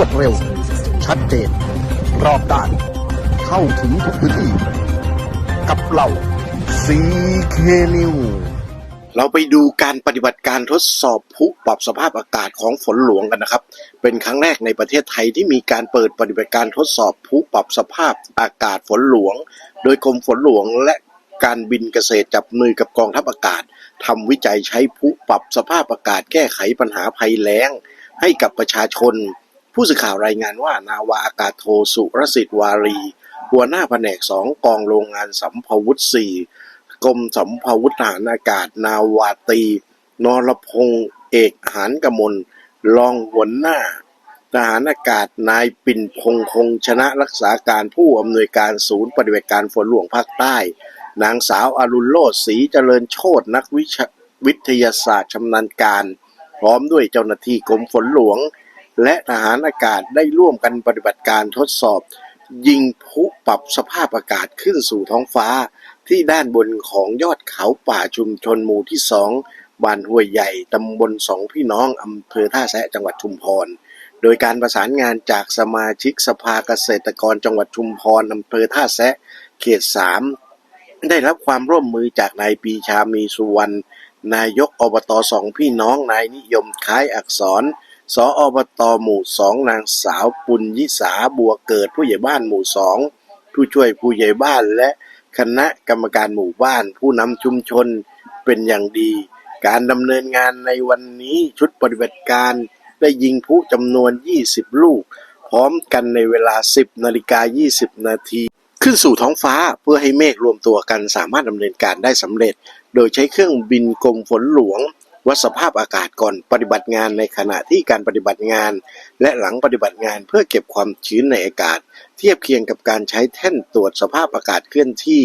วดเร็ว ชัดเจน รอบด้าน เข้าถึงทุกพื้นที่ กับเราซีเคนิวเราไปดูการปฏิบัติการทดสอบผู้ปรับสภาพอากาศของฝนหลวงกันนะครับ เป็นครั้งแรกในประเทศไทยที่มีการเปิดปฏิบัติการทดสอบผู้ปรับสภาพอากาศฝนหลวง โดยกรมฝนหลวงและการบินเกษตรจับมือกับกองทัพอากาศทำวิจัยใช้ผู้ปรับสภาพอากาศแก้ไขปัญหาภัยแล้ง ให้กับประชาชน ผู้สื่อข่าวรายงานว่านาวาอากาศโทสุรสิทธิ์วารี หัวหน้าแผนกสองกองโรงงานสัมภวุธสี่กรมสัมภวุธทหารอากาศ นาวาตี นรพงศ์เอกหานกมลรองหัวหน้าทหารอากาศนายปิ่นพงคงชนะรักษาการผู้อำนวยการศูนย์ปฏิบัติการฝนหลวงภาคใต้ นางสาวอรุณโลดศรีเจริญโชตนักวิวิทยาศาสตร์ชำนาญการ พร้อมด้วยเจ้าหน้าที่กรมฝนหลวง และทหารอากาศได้ร่วมกันปฏิบัติการทดสอบ ยิงพุปรับสภาพอากาศขึ้นสู่ท้องฟ้า ที่ด้านบนของยอดเขาป่าชุมชนหมู่ที่สองบ้านห้วยใหญ่ตำบลสองพี่น้องอำเภอท่าแซะจังหวัดชุมพร โดยการประสานงานจากสมาชิกสภาเกษตรกรจังหวัดชุมพรอำเภอท่าแซะเขตสามได้รับความร่วมมือจากนายปีชามีสุวรรณนายกอบตสองพี่น้องนายนิยมคล้ายอักษร สออบตหมู่สองนางสาวปุญยิสาบัวเกิดผู้ใหญ่บ้านหมู่สองผู้ช่วยผู้ใหญ่บ้านและคณะกรรมการหมู่บ้าน ผู้นำชุมชนเป็นอย่างดี การดำเนินงานในวันนี้ชุดปฏิบัติการได้ยิงพลุจำนวน 20 ลูก พร้อมกันในเวลา 10นาฬิกา20 นาที ขึ้นสู่ท้องฟ้าเพื่อให้เมฆรวมตัวกันสามารถดำเนินการได้สำเร็จ โดยใช้เครื่องบินกรมฝนหลวง วัดสภาพอากาศก่อนปฏิบัติงานในขณะที่การปฏิบัติงาน และหลังปฏิบัติงานเพื่อเก็บความชื้นในอากาศ เทียบเคียงกับการใช้แท่นตรวจสภาพอากาศเคลื่อนที่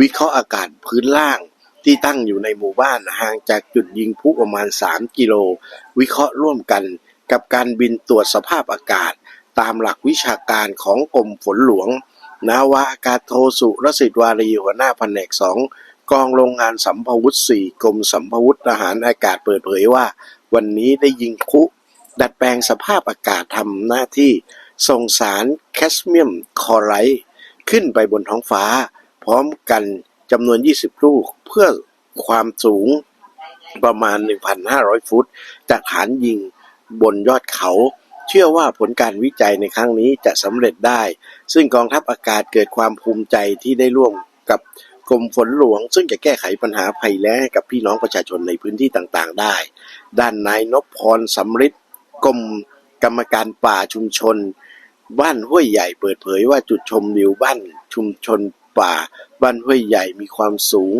วิเคราะห์อากาศพื้นล่างที่ตั้งอยู่ในหมู่บ้านห่างจากจุดยิงพลุประมาณ 3 กิโล วิเคราะห์ร่วมกัน กับการบินตรวจสภาพอากาศ ตามหลักวิชาการของกรมฝนหลวงนาวาอากาศโทสุรสิทธิวารีหัวหน้าแผนกสอง กองโรงงานสัมภวุธสี่กรมสัมภวุธทหารอากาศเปิดเผยว่า วันนี้ได้ยิงพลุดัดแปลงสภาพอากาศทำหน้าที่ ส่งสารแคสเมียมคอไรขึ้นไปบนท้องฟ้า พร้อมกันจำนวน 20 ลูก เพื่อความสูงประมาณ 1,500 ฟุต จากฐานยิงบนยอดเขา เชื่อว่าผลการวิจัยในครั้งนี้จะสำเร็จได้ ซึ่งกองทัพอากาศเกิดความภูมิใจที่ได้ร่วมกับ กรมฝนหลวง ซึ่งจะแก้ไขปัญหาภัยแล้งให้กับพี่น้องประชาชนในพื้นที่ต่างๆ ได้ ด้านนายนพพรสำริดกรมกรรมการป่าชุมชน บ้านห้วยใหญ่เปิดเผยว่าจุดชมวิวบ้านชุมชนป่า บ้านห้วยใหญ่มีความสูง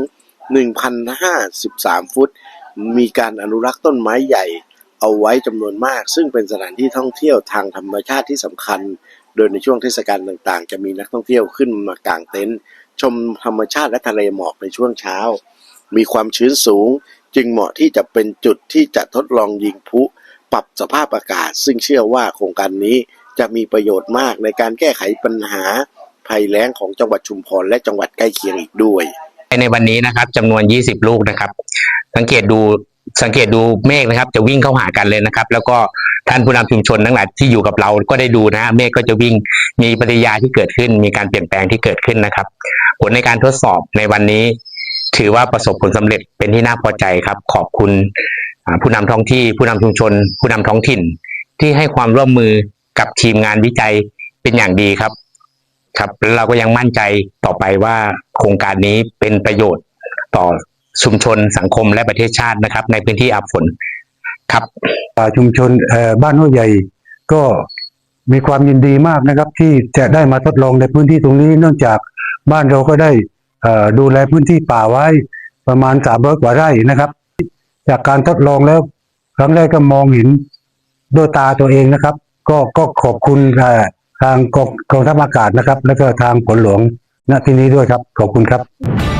1,053 ฟุต มีการอนุรักษ์ต้นไม้ใหญ่เอาไว้จำนวนมาก ซึ่งเป็นสถานที่ท่องเที่ยวทางธรรมชาติที่สำคัญ โดยในช่วงเทศกาลต่างๆ จะมีนักท่องเที่ยวขึ้นมากางเต็นท์ ชมธรรมชาติและทะเลหมอกในช่วงเช้า มีความชื้นสูงจึงเหมาะที่จะเป็นจุดที่จะทดลองยิงพุปรับสภาพอากาศ ซึ่งเชื่อว่าโครงการนี้จะมีประโยชน์มากในการแก้ไขปัญหาภัยแล้งของจังหวัดชุมพรและจังหวัดใกล้เคียงอีกด้วย ในวันนี้นะครับจำนวน 20 ลูกนะครับ สังเกตดู สังเกตดูเมฆนะครับ จะวิ่งเข้าหากันเลยนะครับ แล้วก็ท่านผู้นำชุมชนทั้งหลายที่อยู่กับเราก็ได้ดูนะฮะเมฆก็จะวิ่งมีปฏิกยาที่เกิดขึ้น มีการเปลี่ยนแปลงที่เกิดขึ้นนะครับ ผลในการทดสอบในวันนี้ ถือว่าประสบผลสำเร็จเป็นที่น่าพอใจครับ ขอบคุณผู้นำท้องที่ ผู้นำชุมชน ผู้นำท้องถิ่น ที่ให้ความร่วมมือกับทีมงานวิจัยเป็นอย่างดีครับ ครับเราก็ยังมั่นใจต่อไปว่าโครงการนี้เป็นประโยชน์ต่อ ชุมชนสังคมและประเทศชาตินะครับ ในพื้นที่อับฝนครับป่าชุมชนบ้านห้วยใหญ่ก็มีความยินดีมากนะครับ ที่จะได้มาทดลองในพื้นที่ตรงนี้ เนื่องจากบ้านเราก็ได้ดูแลพื้นที่ป่าไว้ประมาณสามร้อยกว่าไร่นะครับ จากการทดลองแล้ว ครั้งแรกก็มองเห็นด้วยตาตัวเองนะครับ ก็ก็ขอบคุณทางกองกองทัพอากาศนะครับ แล้วก็ทางฝนหลวงณที่นี้ด้วยครับ ขอบคุณครับ